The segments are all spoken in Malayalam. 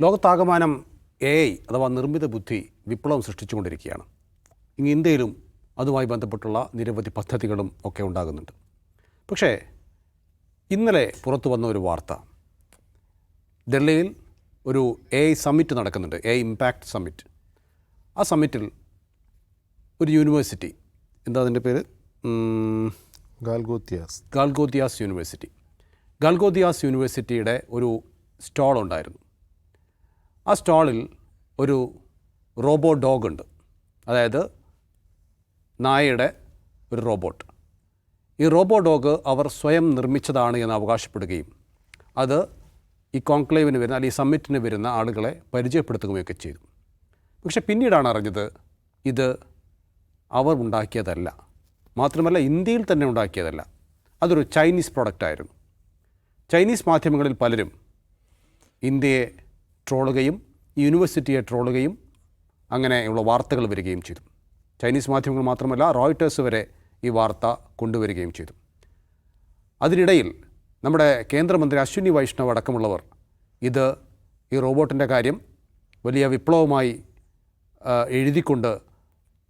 ലോകത്താകമാനം എ ഐ അഥവാ നിർമ്മിത ബുദ്ധി വിപ്ലവം സൃഷ്ടിച്ചുകൊണ്ടിരിക്കുകയാണ്. ഇനി ഇന്ത്യയിലും അതുമായി ബന്ധപ്പെട്ടുള്ള നിരവധി പദ്ധതികളും ഒക്കെ ഉണ്ടാകുന്നുണ്ട്. പക്ഷേ ഇന്നലെ പുറത്തു വന്ന ഒരു വാർത്ത. ഡൽഹിയിൽ ഒരു എ ഐ സമ്മിറ്റ് നടക്കുന്നുണ്ട് എ ഇമ്പാക്റ്റ് സമ്മിറ്റ്. ആ സമ്മിറ്റിൽ ഒരു യൂണിവേഴ്സിറ്റി എന്താ അതിന്റെ പേര്? ഗാൽഗോത്തിയാസ്. ഗാൽഗോത്തിയാസ് യൂണിവേഴ്സിറ്റി. ഗാൽഗോത്തിയാസ് യൂണിവേഴ്സിറ്റിയുടെ ഒരു സ്റ്റാൾ ഉണ്ടായിരുന്നു ആ സ്റ്റാളിൽ ഒരു റോബോ ഡോഗ് ഉണ്ട് അതായത് നായയുടെ ഒരു റോബോട്ട്. ഈ റോബോ ഡോഗ് അവർ സ്വയം നിർമ്മിച്ചതാണ് എന്ന് അവകാശപ്പെടുകയും അത് ഈ കോൺക്ലേവിന് വരുന്ന അല്ലെങ്കിൽ ഈ സമ്മിറ്റിന് വരുന്ന ആളുകളെ പരിചയപ്പെടുത്തുകയൊക്കെ ചെയ്തു. പക്ഷെ പിന്നീടാണ് അറിഞ്ഞത് ഇത് അവർ ഉണ്ടാക്കിയതല്ല. മാത്രമല്ല ഇന്ത്യയിൽ തന്നെ ഉണ്ടാക്കിയതല്ല. അതൊരു ചൈനീസ് പ്രൊഡക്റ്റായിരുന്നു. ചൈനീസ് മാധ്യമങ്ങളിൽ പലരും ഇന്ത്യയെ ട്രോളുകയും യൂണിവേഴ്സിറ്റിയെ ട്രോളുകയും അങ്ങനെയുള്ള വാർത്തകൾ വരികയും ചെയ്തു. ചൈനീസ് മാധ്യമങ്ങൾ മാത്രമല്ല റോയിട്ടേഴ്സ് വരെ ഈ വാർത്ത കൊണ്ടുവരികയും ചെയ്തു. അതിനിടയിൽ നമ്മുടെ കേന്ദ്രമന്ത്രി അശ്വിനി വൈഷ്ണവ് അടക്കമുള്ളവർ ഇത് ഈ റോബോട്ടിന്റെ കാര്യം വലിയ വിപ്ലവമായി എഴുതിക്കൊണ്ട്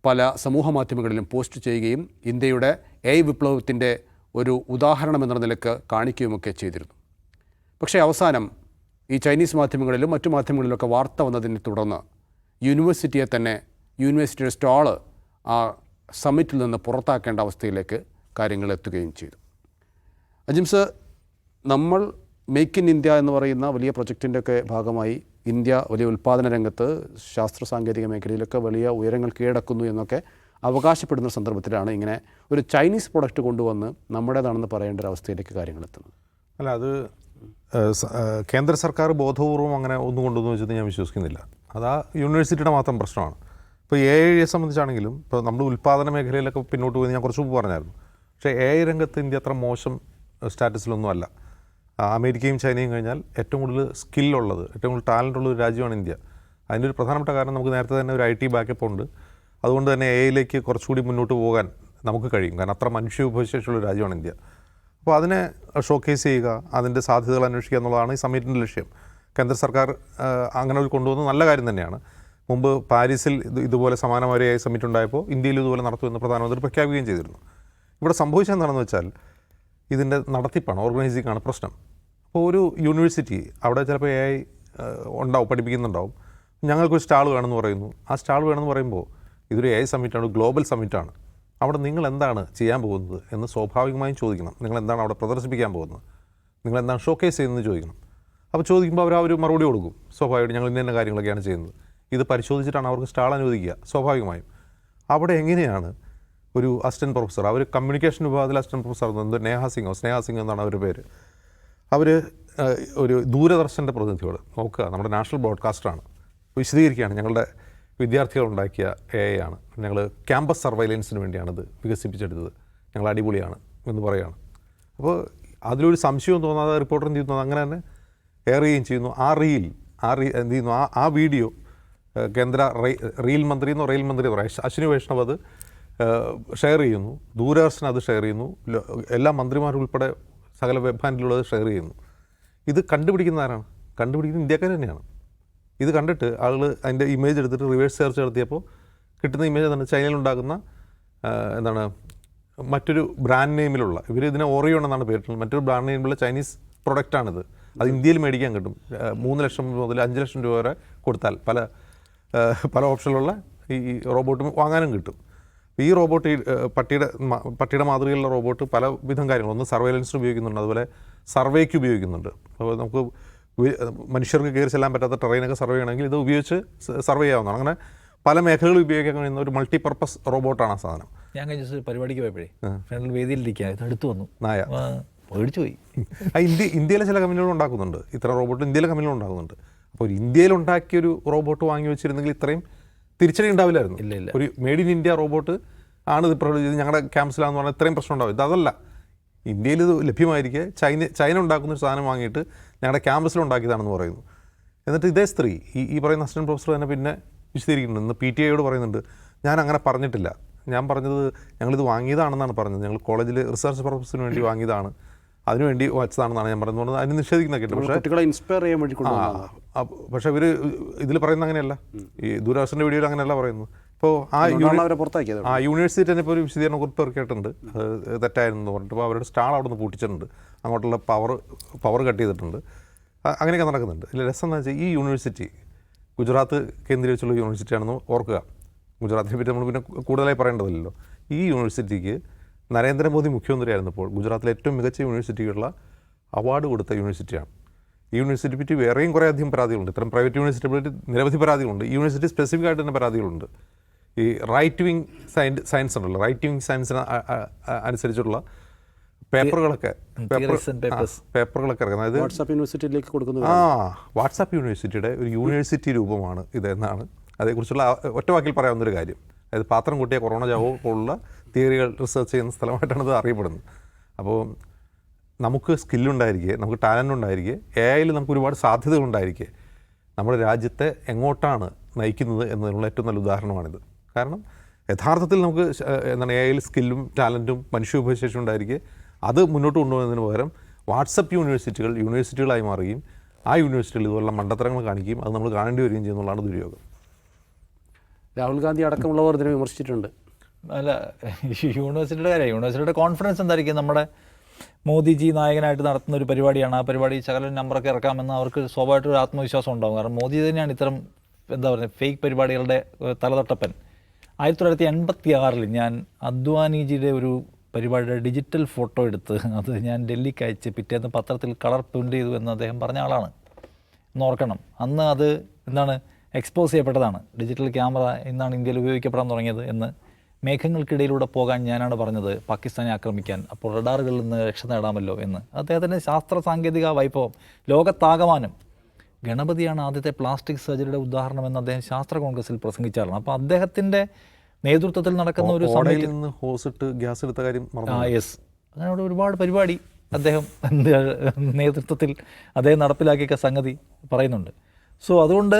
പല സമൂഹ മാധ്യമങ്ങളിലും പോസ്റ്റ് ചെയ്യുകയും ഇന്ത്യയുടെ എ വിപ്ലവത്തിന്റെ ഒരു ഉദാഹരണം എന്ന നിലയ്ക്ക് കാണിക്കുകയുമൊക്കെ ചെയ്തിരുന്നു. പക്ഷേ അവസാനം ഈ ചൈനീസ് മാധ്യമങ്ങളിലും മറ്റു മാധ്യമങ്ങളിലൊക്കെ വാർത്ത വന്നതിനെ തുടർന്ന് യൂണിവേഴ്സിറ്റിയെ തന്നെ യൂണിവേഴ്സിറ്റിയുടെ സ്റ്റാൾ ആ സമ്മിറ്റിൽ നിന്ന് പുറത്താക്കേണ്ട അവസ്ഥയിലേക്ക് കാര്യങ്ങൾ എത്തുകയും ചെയ്തു. അജിംസ് നമ്മൾ മേക്ക് ഇൻ ഇന്ത്യ എന്ന് പറയുന്ന വലിയ പ്രൊജക്റ്റിന്റെയൊക്കെ ഭാഗമായി ഇന്ത്യ വലിയ ഉൽപ്പാദന രംഗത്ത് ശാസ്ത്ര സാങ്കേതിക മേഖലയിലൊക്കെ വലിയ ഉയരങ്ങൾ കീഴടക്കുന്നു എന്നൊക്കെ അവകാശപ്പെടുന്ന സന്ദർഭത്തിലാണ് ഇങ്ങനെ ഒരു ചൈനീസ് പ്രൊഡക്റ്റ് കൊണ്ടുവന്ന് നമ്മുടേതാണെന്ന് പറയേണ്ട ഒരു അവസ്ഥയിലേക്ക് കാര്യങ്ങൾ എത്തുന്നത്. അല്ല അത് കേന്ദ്ര സർക്കാർ ബോധപൂർവം അങ്ങനെ ഒന്നും കൊണ്ടുവന്നു വെച്ചത് ഞാൻ വിശ്വസിക്കുന്നില്ല. അത് ആ യൂണിവേഴ്സിറ്റിയുടെ മാത്രം പ്രശ്നമാണ്. ഇപ്പോൾ എ ഐയെ സംബന്ധിച്ചാണെങ്കിലും ഇപ്പോൾ നമ്മൾ ഉൽപ്പാദന മേഖലയിലൊക്കെ പിന്നോട്ട് പോയി ഞാൻ കുറച്ച് മുമ്പ് പറഞ്ഞായിരുന്നു. പക്ഷേ എ ഐ രംഗത്ത് ഇന്ത്യ അത്ര മോശം സ്റ്റാറ്റസിലൊന്നും അല്ല. അമേരിക്കയും ചൈനയും കഴിഞ്ഞാൽ ഏറ്റവും കൂടുതൽ സ്കില്ലുള്ളത് ഏറ്റവും കൂടുതൽ ടാലന്റ് ഉള്ള ഒരു രാജ്യമാണ് ഇന്ത്യ. അതിന്റെ ഒരു പ്രധാനപ്പെട്ട കാരണം നമുക്ക് നേരത്തെ തന്നെ ഒരു ഐ ടി ബാക്കപ്പ് ഉണ്ട്. അതുകൊണ്ട് തന്നെ എ ഐയിലേക്ക് കുറച്ചുകൂടി മുന്നോട്ട് പോകാൻ നമുക്ക് കഴിയും. കാരണം അത്ര മനുഷ്യ വിഭവശേഷിയുള്ള രാജ്യമാണ് ഇന്ത്യ. അപ്പോൾ അതിനെ ഷോക്കേസ് ചെയ്യുക അതിന്റെ സാധ്യതകൾ അന്വേഷിക്കുക എന്നുള്ളതാണ് ഈ സമ്മിറ്റിന്റെ ലക്ഷ്യം. കേന്ദ്ര സർക്കാർ അങ്ങനെ ഒരു കൊണ്ടുവന്നത് നല്ല കാര്യം തന്നെയാണ്. മുമ്പ് പാരീസിൽ ഇത് ഇതുപോലെ സമാനമായ സമ്മിറ്റ് ഉണ്ടായപ്പോൾ ഇന്ത്യയിൽ ഇതുപോലെ നടത്തുമെന്ന് പ്രധാനമന്ത്രി പ്രഖ്യാപിക്കുകയും ചെയ്തിരുന്നു. ഇവിടെ സംഭവിച്ചത് എന്താണെന്ന് വെച്ചാൽ ഇതിന്റെ നടത്തിപ്പാണ് ഓർഗനൈസിങ്ങാണ് പ്രശ്നം. അപ്പോൾ ഒരു യൂണിവേഴ്സിറ്റി അവിടെ ചിലപ്പോൾ എ ഐ ഉണ്ടാവും പഠിപ്പിക്കുന്നുണ്ടാവും. ഞങ്ങൾക്കൊരു സ്റ്റാൾ വേണമെന്ന് പറയുന്നു. ആ സ്റ്റാൾ വേണമെന്ന് പറയുമ്പോൾ ഇതൊരു എ ഐ സമ്മിറ്റാണ് ഗ്ലോബൽ സമ്മിറ്റാണ്. അവിടെ നിങ്ങൾ എന്താണ് ചെയ്യാൻ പോകുന്നത് എന്ന് സ്വാഭാവികമായും ചോദിക്കണം. നിങ്ങൾ എന്താണ് അവിടെ പ്രദർശിപ്പിക്കാൻ പോകുന്നത്? നിങ്ങൾ എന്താണ് ഷോക്കേസ് ചെയ്യുന്നത് ചോദിക്കണം. അപ്പോൾ ചോദിക്കുമ്പോൾ അവർ ആ ഒരു മറുപടി കൊടുക്കും. സ്വാഭാവികമായിട്ട് ഞങ്ങൾ ഇന്ന കാര്യങ്ങളൊക്കെയാണ് ചെയ്യുന്നത്. ഇത് പരിശോധിച്ചിട്ടാണ് അവർക്ക് സ്റ്റാൾ അനുവദിക്കുക സ്വാഭാവികമായും. അവിടെ എങ്ങനെയാണ് ഒരു അസിസ്റ്റന്റ് പ്രൊഫസർ അവർ കമ്മ്യൂണിക്കേഷൻ വിഭാഗത്തിൽ അസിസ്റ്റന്റ് പ്രൊഫസർ എന്ത് നേഹ സിംഗോ സ്നേഹ സിംഗ് എന്നാണ് അവരുടെ പേര്. അവർ ഒരു ദൂരദർശന്റെ പ്രതിനിധിയോട് നോക്കുക നമ്മുടെ നാഷണൽ ബ്രോഡ്കാസ്റ്ററാണ് വിശദീകരിക്കുകയാണ് ഞങ്ങളുടെ വിദ്യാർത്ഥികൾ ഉണ്ടാക്കിയ എ ഐ ആണ് ഞങ്ങൾ ക്യാമ്പസ് സർവൈലൻസിന് വേണ്ടിയാണത് വികസിപ്പിച്ചെടുത്തത്. ഞങ്ങൾ അടിപൊളിയാണ് എന്ന് പറയുകയാണ് അപ്പോൾ അതിലൊരു സംശയവും തോന്നാതെ റിപ്പോർട്ടർ എന്ത് ചെയ്യുന്നു? അങ്ങനെ തന്നെ എയർ ചെയ്യുകയും ചെയ്യുന്നു. ആ റീൽ ആ റീ എന്ത് ചെയ്യുന്നു? ആ ആ വീഡിയോ കേന്ദ്ര റെയിൽ റെയിൽ മന്ത്രി എന്നോ റെയിൽ മന്ത്രി എന്നോ അശ്വിനി വൈഷ്ണവ് അത് ഷെയർ ചെയ്യുന്നു. ദൂരദർശൻ അത് ഷെയർ ചെയ്യുന്നു. എല്ലാ മന്ത്രിമാരുൾപ്പെടെ സകല വെബ് ഹാൻഡിലുള്ളത് ഷെയർ ചെയ്യുന്നു. ഇത് കണ്ടുപിടിക്കുന്ന ആരാണ്? കണ്ടുപിടിക്കുന്ന ഇന്ത്യക്കാർ തന്നെയാണ്. ഇത് കണ്ടിട്ട് ആളുകൾ അതിന്റെ ഇമേജ് എടുത്തിട്ട് റിവേഴ്സ് സെർച്ച് നടത്തിയപ്പോൾ കിട്ടുന്ന ഇമേജ് എന്താണ് ചൈനയിൽ ഉണ്ടാകുന്ന എന്താണ് മറ്റൊരു ബ്രാൻഡ് നെയിമിലുള്ള ഇവർ ഇതിനെ ഓറിയോ എന്നാണ് പേരിട്ടുള്ളത്. മറ്റൊരു ബ്രാൻഡ് നെയിമിലുള്ള ചൈനീസ് പ്രൊഡക്റ്റാണിത് അത് ഇന്ത്യയിൽ മേടിക്കാൻ കിട്ടും. മൂന്ന് ലക്ഷം മുതൽ അഞ്ച് ലക്ഷം രൂപ വരെ കൊടുത്താൽ പല പല ഓപ്ഷനിലുള്ള ഈ റോബോട്ട് വാങ്ങാനും കിട്ടും. ഈ റോബോട്ട് ഈ പട്ടിയുടെ പട്ടിയുടെ മാതൃകയിലുള്ള റോബോട്ട് പല വിധം കാര്യങ്ങൾ. ഒന്ന് സർവൈലൻസിന് ഉപയോഗിക്കുന്നുണ്ട്. അതുപോലെ സർവേക്ക് ഉപയോഗിക്കുന്നുണ്ട്. അപ്പോൾ നമുക്ക് മനുഷ്യർക്ക് കയറി ചെല്ലാൻ പറ്റാത്ത ട്രെയിനൊക്കെ സർവേ ചെയ്യണമെങ്കിൽ ഇത് ഉപയോഗിച്ച് സർവേ ചെയ്യാവുന്നതാണ്. അങ്ങനെ പല മേഖലകളിൽ ഉപയോഗിക്കാൻ കഴിയുന്ന ഒരു മൾട്ടി പർപ്പസ് റോബോട്ടാണ് ആ സാധനം. ഞാൻ കഴിഞ്ഞ പരിപാടിക്ക് പോയപ്പോഴേ ഫ്രണ്ടിൽ വേദിയിലിരിക്കുക ഇത് അടുത്ത് വന്നു. നായ. പേടിച്ചു പോയി. ആ ഇന്ത്യ ഇന്ത്യയിലെ ചില കമ്പനികൾ ഉണ്ടാക്കുന്നുണ്ട്. ഇത്ര റോബോട്ട് ഇന്ത്യയിലെ കമ്പനികൾ ഉണ്ടാക്കുന്നുണ്ട്. അപ്പോൾ ഇന്ത്യയിൽ ഉണ്ടാക്കിയ ഒരു റോബോട്ട് വാങ്ങി വെച്ചിരുന്നെങ്കിൽ ഇത്രയും തിരിച്ചടി ഉണ്ടാവില്ലായിരുന്നു. ഇല്ല, ഇല്ല. ഒരു മെയ്ഡ് ഇൻ ഇന്ത്യ റോബോട്ട് ആണ് ഇത് ഞങ്ങളുടെ ക്യാമ്പസിലാന്ന് പറഞ്ഞാൽ ഇത്രയും പ്രശ്നം ഉണ്ടാവും ഇതല്ല. ഇന്ത്യയിൽ ഇത് ലഭ്യമായിരിക്കെ. ചൈന ചൈന ഉണ്ടാക്കുന്ന ഒരു സാധനം വാങ്ങിയിട്ട് ഞങ്ങളുടെ ക്യാമ്പസിൽ ഉണ്ടാക്കിയതാണെന്ന് പറയുന്നു. എന്നിട്ട് ഇതേ സ്ത്രീ ഈ ഈ പറയുന്ന അസിസ്റ്റന്റ് പ്രൊഫസർ തന്നെ പിന്നെ വിശദീകരിക്കുന്നുണ്ട്. ഇന്ന് പി ടി ഐയോട് പറയുന്നുണ്ട് ഞാൻ അങ്ങനെ പറഞ്ഞിട്ടില്ല. ഞാൻ പറഞ്ഞത് ഞങ്ങളിത് വാങ്ങിയതാണെന്നാണ് പറഞ്ഞത്. ഞങ്ങൾ കോളേജിൽ റിസർച്ച് പർപ്പസിന് വേണ്ടി വാങ്ങിയതാണ്. അതിനുവേണ്ടി വച്ചതാണെന്നാണ് ഞാൻ പറഞ്ഞത്. അതിന് നിഷേധിക്കുന്നൊക്കെ കേട്ടോ. പക്ഷേ കുട്ടികളെ ഇൻസ്പയർ ചെയ്യാൻ വേണ്ടി പക്ഷേ ഇവർ ഇതിൽ പറയുന്ന അങ്ങനെയല്ല. ഈ ദൂരദർശന്റെ വീഡിയോയിൽ അങ്ങനെയല്ല പറയുന്നത്. ഇപ്പോൾ ആ പുറത്താക്കിയത് ആ യൂണിവേഴ്സിറ്റി തന്നെ ഇപ്പോൾ ഒരു വിശദീകരണം കുറിപ്പ് ഇറക്കിയിട്ടുണ്ട്. അത് തെറ്റായിരുന്നു എന്ന് പറഞ്ഞിട്ട്. ഇപ്പോൾ അവരുടെ സ്റ്റാൾ അവിടെ നിന്ന് പൂട്ടിച്ചിട്ടുണ്ട്. അങ്ങോട്ടുള്ള പവർ പവർ കട്ട് ചെയ്തിട്ടുണ്ട്. അങ്ങനെയൊക്കെ നടക്കുന്നുണ്ട്. ഇല്ല രസം എന്ന് വെച്ചാൽ ഈ യൂണിവേഴ്സിറ്റി ഗുജറാത്ത് കേന്ദ്രീകരിച്ചുള്ള യൂണിവേഴ്സിറ്റിയാണെന്ന് ഓർക്കുക. ഗുജറാത്തിനെ പറ്റി നമ്മൾ പിന്നെ കൂടുതലായി പറയേണ്ടതില്ലല്ലോ. ഈ യൂണിവേഴ്സിറ്റിക്ക് നരേന്ദ്രമോദി മുഖ്യമന്ത്രിയായിരുന്നപ്പോൾ ഗുജറാത്തിലെ ഏറ്റവും മികച്ച യൂണിവേഴ്സിറ്റിക്കുള്ള അവാർഡ് കൊടുത്ത യൂണിവേഴ്സിറ്റിയാണ്. ഈ യൂണിവേഴ്സിറ്റി പറ്റി വേറെയും കുറേ അധികം പരാതികളുണ്ട്. ഇത്തരം പ്രൈവറ്റ് യൂണിവേഴ്സിറ്റി പറ്റി നിരവധി പരാതികളുണ്ട്. ഈ യൂണിവേഴ്സിറ്റി സ്പെസിഫിക് ആയിട്ട് തന്നെ പരാതികളുണ്ട്. ഈ റൈറ്റ് വിങ് സയൻസ് സയൻസ് ഉണ്ടല്ലോ. റൈറ്റ് വിങ് സയൻസിന് അനുസരിച്ചുള്ള പേപ്പറുകളൊക്കെ പേപ്പറുകളൊക്കെ ഇറക്കുന്നത്. അതായത് വാട്സാപ്പ് യൂണിവേഴ്സിറ്റിയിലേക്ക് കൊടുക്കുന്നത് ആ വാട്സാപ്പ് യൂണിവേഴ്സിറ്റിയുടെ ഒരു യൂണിവേഴ്സിറ്റി രൂപമാണ് ഇത് എന്നാണ് അതേക്കുറിച്ചുള്ള ഒറ്റവാക്കിൽ ഒറ്റ വാക്കിൽ പറയാവുന്നൊരു കാര്യം. അതായത് പാത്രം കൂട്ടിയ കൊറോണ ജാവോ പോലുള്ള തിയറികൾ റിസർച്ച് ചെയ്യുന്ന സ്ഥലമായിട്ടാണ് ഇത് അറിയപ്പെടുന്നത്. അപ്പോൾ നമുക്ക് സ്കില്ലുണ്ടായിരിക്കെ നമുക്ക് ടാലന്റ് ഉണ്ടായിരിക്കെ എ ഐയിൽ നമുക്ക് ഒരുപാട് സാധ്യതകളുണ്ടായിരിക്കെ. നമ്മുടെ രാജ്യത്തെ എങ്ങോട്ടാണ് നയിക്കുന്നത് എന്നതിനുള്ള ഏറ്റവും നല്ല ഉദാഹരണമാണിത്. കാരണം യഥാർത്ഥത്തിൽ നമുക്ക് എന്താണ് എ ഐയിൽ സ്കില്ലും ടാലന്റും മനുഷ്യോപശേഷി ഉണ്ടായിരിക്കെ അത് മുന്നോട്ട് കൊണ്ടുപോകുന്നതിന് പകരം വാട്സപ്പ് യൂണിവേഴ്സിറ്റികൾ യൂണിവേഴ്സിറ്റികളായി മാറുകയും ആ യൂണിവേഴ്സിറ്റികൾ ഇതുപോലുള്ള മണ്ടത്തരങ്ങൾ കാണിക്കുകയും അത് നമ്മൾ കാണേണ്ടി വരികയും ചെയ്യുന്നുള്ളതാണ് ദുര്യോഗം. രാഹുൽ ഗാന്ധി അടക്കമുള്ളവർ ഇതിനെ വിമർശിച്ചിട്ടുണ്ട്. അല്ല യൂണിവേഴ്സിറ്റിയുടെ കാര്യം യൂണിവേഴ്സിറ്റിയുടെ കോൺഫറൻസ് എന്തായിരിക്കും? നമ്മുടെ മോദിജി നായകനായിട്ട് നടത്തുന്ന ഒരു പരിപാടിയാണ്. ആ പരിപാടി ശകലം നമ്പറൊക്കെ ഇറക്കാമെന്ന് അവർക്ക് സ്വാഭാവികമായിട്ട് ഒരു ആത്മവിശ്വാസം ഉണ്ടാകും. കാരണം മോദി തന്നെയാണ് ഇത്തരം എന്താ പറയുക ഫേക്ക് പരിപാടികളുടെ തലതൊട്ടപ്പൻ. ആയിരത്തി തൊള്ളായിരത്തി എൺപത്തി ആറിൽ ഞാൻ അദ്വാനിജിയുടെ ഒരു പരിപാടിയുടെ ഡിജിറ്റൽ ഫോട്ടോ എടുത്ത് അത് ഞാൻ ഡൽഹിക്ക് അയച്ച് പിറ്റേന്ന് പത്രത്തിൽ കളർ പ്രിന്റ് ചെയ്തു എന്ന് അദ്ദേഹം പറഞ്ഞ ആളാണ്. എന്നോർക്കണം. അന്ന് അത് എന്താണ് എക്സ്പോസ് ചെയ്യപ്പെട്ടതാണ്. ഡിജിറ്റൽ ക്യാമറ എന്നാണ് ഇന്ത്യയിൽ ഉപയോഗിക്കപ്പെടാൻ തുടങ്ങിയത് എന്ന് മേഘങ്ങൾക്കിടയിലൂടെ പോകാൻ ഞാനാണ് പറഞ്ഞത്. പാകിസ്ഥാനെ ആക്രമിക്കാൻ. അപ്പോൾ റഡാറുകളിൽ നിന്ന് രക്ഷ നേടാമല്ലോ എന്ന്. അദ്ദേഹത്തിന്റെ ശാസ്ത്ര സാങ്കേതിക വൈഭവം ലോകത്താകമാനം ഗണപതിയാണ് ആദ്യത്തെ പ്ലാസ്റ്റിക് സർജറിയുടെ ഉദാഹരണം എന്ന് അദ്ദേഹം ശാസ്ത്ര കോൺഗ്രസിൽ പ്രസംഗിച്ചായിരുന്നു. അപ്പോൾ അദ്ദേഹത്തിന്റെ നേതൃത്വത്തിൽ നടക്കുന്ന ഒരു നിന്ന് ഹോസ് ഇട്ട് ഗ്യാസ് എടുത്ത കാര്യം ആ യെസ്. അങ്ങനെ ഒരുപാട് പരിപാടി അദ്ദേഹം നേതൃത്വത്തിൽ അദ്ദേഹം നടപ്പിലാക്കിയ സംഗതി പറയുന്നുണ്ട്. സോ അതുകൊണ്ട്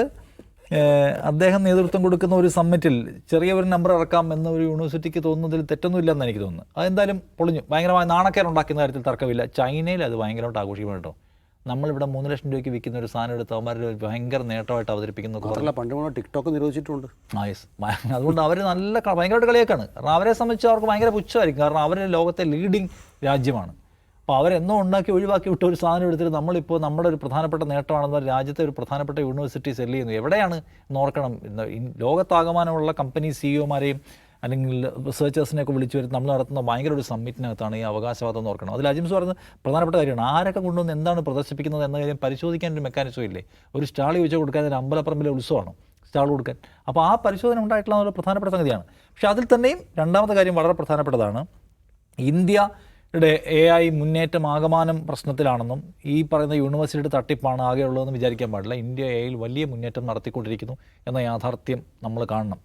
അദ്ദേഹം നേതൃത്വം കൊടുക്കുന്ന ഒരു സമ്മിറ്റിൽ ചെറിയ ഒരു നമ്പർ ഇറക്കാം എന്ന ഒരു യൂണിവേഴ്സിറ്റിക്ക് തോന്നുന്നതിൽ തെറ്റൊന്നുമില്ലെന്ന് എനിക്ക് തോന്നുന്നു. അതെന്തായാലും പൊളിഞ്ഞു. ഭയങ്കരമായ നാണക്കേരുണ്ടാക്കുന്ന കാര്യത്തിൽ തർക്കമില്ല. ചൈനയിൽ അത് ഭയങ്കരമായിട്ട് ആഘോഷിക്കണം കേട്ടോ. നമ്മളിവിടെ മൂന്ന് ലക്ഷം രൂപയ്ക്ക് വിൽക്കുന്ന ഒരു സാധനം എടുത്ത് അവന്മാർ ഭയങ്കര നേട്ടമായിട്ട് അവതരിപ്പിക്കുന്നു മാത്രമല്ല പണ്ട് ടിക്ടോക്ക് നിരോധിച്ചിട്ടുണ്ട്. അതുകൊണ്ട് അവർ നല്ല ഭയങ്കരമായിട്ട് കളിയൊക്കെയാണ് കാരണം അവരെ സംബന്ധിച്ച് അവർക്ക് ഭയങ്കര പുച്ഛമായിരിക്കും. കാരണം അവർ ലോകത്തെ ലീഡിങ് രാജ്യമാണ്. അപ്പോൾ അവരെന്നോ ഉണ്ടാക്കി ഒഴിവാക്കി വിട്ട ഒരു സാധനം എടുത്തിട്ട് നമ്മളിപ്പോൾ നമ്മുടെ ഒരു പ്രധാനപ്പെട്ട നേട്ടമാണെന്ന് പറഞ്ഞാൽ രാജ്യത്തെ ഒരു പ്രധാനപ്പെട്ട യൂണിവേഴ്സിറ്റി സെല്ല് ചെയ്യുന്നു എവിടെയാണ് നോർക്കണം ലോകത്താകമാനമുള്ള കമ്പനി സിഇഒമാരെയും അല്ലെങ്കിൽ റിസർച്ചേഴ്സിനെയൊക്കെ വിളിച്ചു വരുത്തി നമ്മൾ നടത്തുന്ന ഭയങ്കര ഒരു സമ്മിറ്റിനകത്താണ് ഈ അവകാശവാദം എന്ന് ഓർക്കണം. അതിൽ അജിംസ് പറയുന്നത് പ്രധാനപ്പെട്ട കാര്യമാണ്. ആരൊക്കെ കൊണ്ടുവന്ന് എന്താണ് പ്രദർശിപ്പിക്കുന്നത് എന്ന കാര്യം പരിശോധിക്കാൻ ഒരു മെക്കാനിസം ഇല്ലേ? ഒരു സ്റ്റാൾ ചോദിച്ചാൽ കൊടുക്കാൻ ഒരു അമ്പലപ്പറമ്പിലെ ഉത്സവമാണ്? സ്റ്റാൾ കൊടുക്കാൻ. അപ്പോൾ ആ പരിശോധന ഉണ്ടായിട്ടുള്ള ഒരു പ്രധാനപ്പെട്ട സംഗതിയാണ്. പക്ഷേ അതിൽ തന്നെയും രണ്ടാമത്തെ കാര്യം വളരെ പ്രധാനപ്പെട്ടതാണ്. ഇന്ത്യ യുടെ എ ഐ മുന്നേറ്റം ആകമാനം പ്രശ്നത്തിലാണെന്നും ഈ പറയുന്ന യൂണിവേഴ്സിറ്റിയുടെ തട്ടിപ്പാണ് ആകെയുള്ളതെന്ന് വിചാരിക്കാൻ പാടില്ല. ഇന്ത്യ എയിൽ വലിയ മുന്നേറ്റം നടത്തിക്കൊണ്ടിരിക്കുന്നു എന്ന യാഥാർത്ഥ്യം നമ്മൾ കാണണം.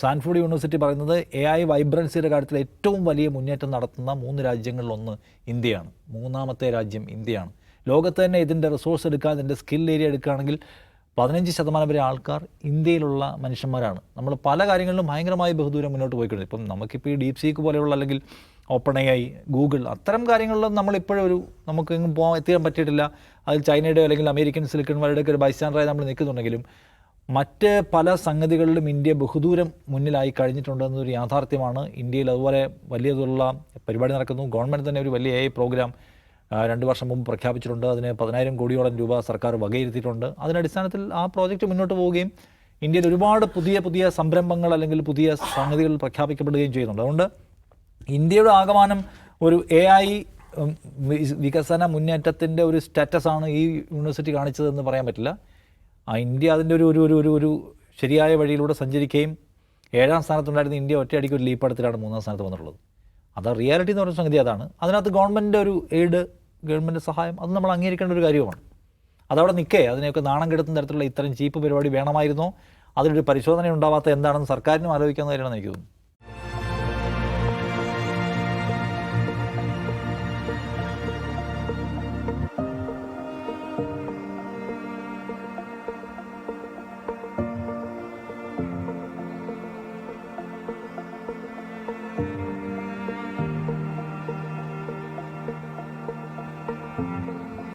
സാൻഫോർഡ് യൂണിവേഴ്സിറ്റി പറയുന്നത് എ ഐ വൈബ്രൻസിയുടെ കാര്യത്തിൽ ഏറ്റവും വലിയ മുന്നേറ്റം നടത്തുന്ന മൂന്ന് രാജ്യങ്ങളിലൊന്ന് ഇന്ത്യയാണ്. മൂന്നാമത്തെ രാജ്യം ഇന്ത്യയാണ്. ലോകത്ത് തന്നെ ഇതിന്റെ റിസോഴ്സ് എടുക്കുക ഇതിന്റെ സ്കിൽ ഏരിയ എടുക്കുകയാണെങ്കിൽ പതിനഞ്ച് ശതമാനം വരെ ആൾക്കാർ ഇന്ത്യയിലുള്ള മനുഷ്യന്മാരാണ്. നമ്മൾ പല കാര്യങ്ങളിലും ഭയങ്കരമായി ബഹുദൂരം മുന്നോട്ട് പോയിക്കൊണ്ടിരുന്നു ഇപ്പം നമുക്കിപ്പോൾ ഈ ഡീപ് സീക്ക് പോലെയുള്ള അല്ലെങ്കിൽ ഓപ്പൺ എ ഐ ഗൂഗിൾ അത്തരം കാര്യങ്ങളിലും നമ്മളിപ്പോഴും ഒരു നമുക്ക് എങ്ങും പോകാൻ എത്തിക്കാൻ പറ്റിയിട്ടില്ല. അതിൽ ചൈനയുടെ അല്ലെങ്കിൽ അമേരിക്കൻ സിലിക്കൺ വാലിയുടെയൊക്കെ ഒരു ബൈസ്റ്റാൻഡറായി നമ്മൾ നിൽക്കുന്നുണ്ടെങ്കിലും മറ്റ് പല സംഗതികളിലും ഇന്ത്യ ബഹുദൂരം മുന്നിലായി കഴിഞ്ഞിട്ടുണ്ടെന്നൊരു യാഥാർത്ഥ്യമാണ്. ഇന്ത്യയിൽ അതുപോലെ വലിയ തോതിലുള്ള പരിപാടി നടക്കുന്നു. ഗവൺമെന്റ് തന്നെ ഒരു വലിയ എ പ്രോഗ്രാം രണ്ട് വർഷം മുമ്പ് പ്രഖ്യാപിച്ചിട്ടുണ്ട്. അതിന് പതിനായിരം കോടിയോളം രൂപ സർക്കാർ വകയിരുത്തിയിട്ടുണ്ട്. അതിനടിസ്ഥാനത്തിൽ ആ പ്രോജക്റ്റ് മുന്നോട്ട് പോവുകയും ഇന്ത്യയിൽ ഒരുപാട് പുതിയ പുതിയ സംരംഭങ്ങൾ അല്ലെങ്കിൽ പുതിയ സംഗതികൾ പ്രഖ്യാപിക്കപ്പെടുകയും ചെയ്യുന്നുണ്ട്. അതുകൊണ്ട് ഇന്ത്യയുടെ ആകമാനം ഒരു എ ഐ വികസന മുന്നേറ്റത്തിന്റെ ഒരു സ്റ്റാറ്റസാണ് ഈ യൂണിവേഴ്സിറ്റി കാണിച്ചതെന്ന് പറയാൻ പറ്റില്ല. ആ ഇന്ത്യ അതിന്റെ ഒരു ഒരു ഒരു ഒരു ശരിയായ വഴിയിലൂടെ സഞ്ചരിക്കുകയും ഏഴാം സ്ഥാനത്തുണ്ടായിരുന്ന ഇന്ത്യ ഒറ്റയടിക്ക് ഒരു ലീപ്പടത്തിലാണ് മൂന്നാം സ്ഥാനത്ത് വന്നിട്ടുള്ളത്. അത് റിയാലിറ്റി എന്ന് പറയുന്ന സംഗതി അതാണ്. അതിനകത്ത് ഗവൺമെന്റിന്റെ ഒരു എയ്ഡ് ഗവൺമെന്റ് സഹായം അത് നമ്മൾ അംഗീകരിക്കേണ്ട ഒരു കാര്യമാണ് അതവിടെ നിൽക്കേ അതിനെയൊക്കെ നാണം കെടുത്തുന്ന തരത്തിലുള്ള ഇത്തരം ചീപ്പ് പരിപാടി വേണമായിരുന്നോ? അതിലൊരു പരിശോധന ഉണ്ടാവാത്ത എന്താണെന്ന് സർക്കാരിനും ആലോചിക്കാവുന്ന കാര്യമാണെന്ന് എനിക്ക് തോന്നുന്നു.